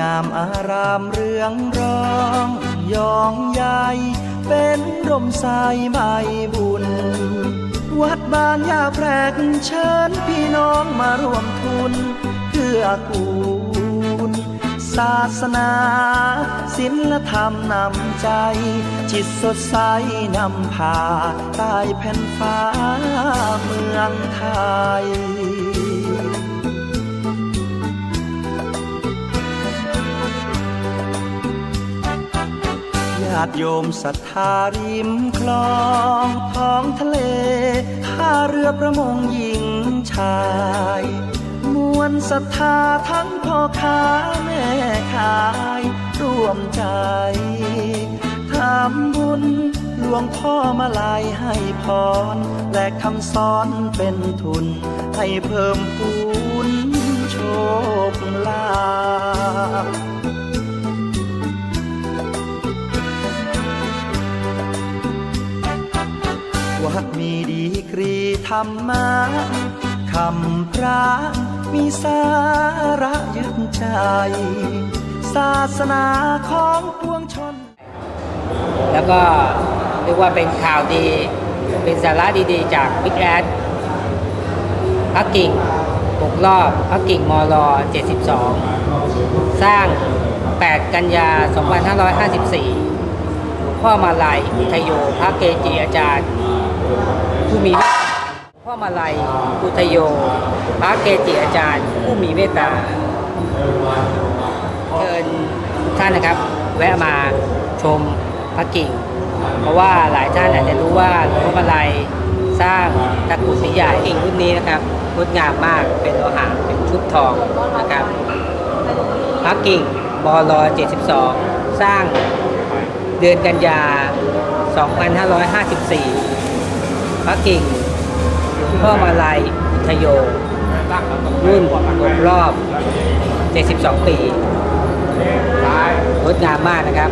งามอารามเรืองรองยองใหญ่เป็นร่มใสใบบุญ วัดบางยาแพรกเชิญพี่น้องมาร่วมทุนเพื่อกูลศาสนาศิลธรรมนำใจ จิตสดใสนำพาใต้แผ่นฟ้าเมืองไทยาติโยมศรัทธาริมคลองท้องทะเลท่าเรือประมงหญิงชาย มวลศรัทธาทั้งพ่อค้าแม่ขายร่วมใจทำบุญหลวงพ่อมาลายให้พร และคำสอนเป็นทุนให้เพิ่มพูน วัดมีดีกรีธรรมะคำพระมีสาระยึดใจ ศาสนาของปวงชน แล้วก็เรียกว่าเป็นข่าวดี เป็นสาระดีๆ จากบิ๊กแอดพักกิ่งปกรอบพักกิ่งมล72 สร้าง 8 กันยา 2554 พ่อมาลัยอุทโยพระเกจิอาจารย์ ผู้มีพ่อมาลัยอุทโยพระเกจิอาจารย์ ผู้มีเมตตาเชิญท่านนะครับ แวะมาชมพระกิ่ง เพราะว่าหลายท่านอาจจะรู้ว่าหลวงพ่อมาลัยสร้างตะกุดสีใหญ่กิ่งรุ่นนี้นะครับงดงามมากเป็นโลหะเป็นชุบทองนะครับพระกิ่งบล72 สร้างเดือนกันยา 2554 พระกิ่งพ่อมาลัยอุทโย รุ่นครบรอบ 72 ปีงดงามมากนะครับ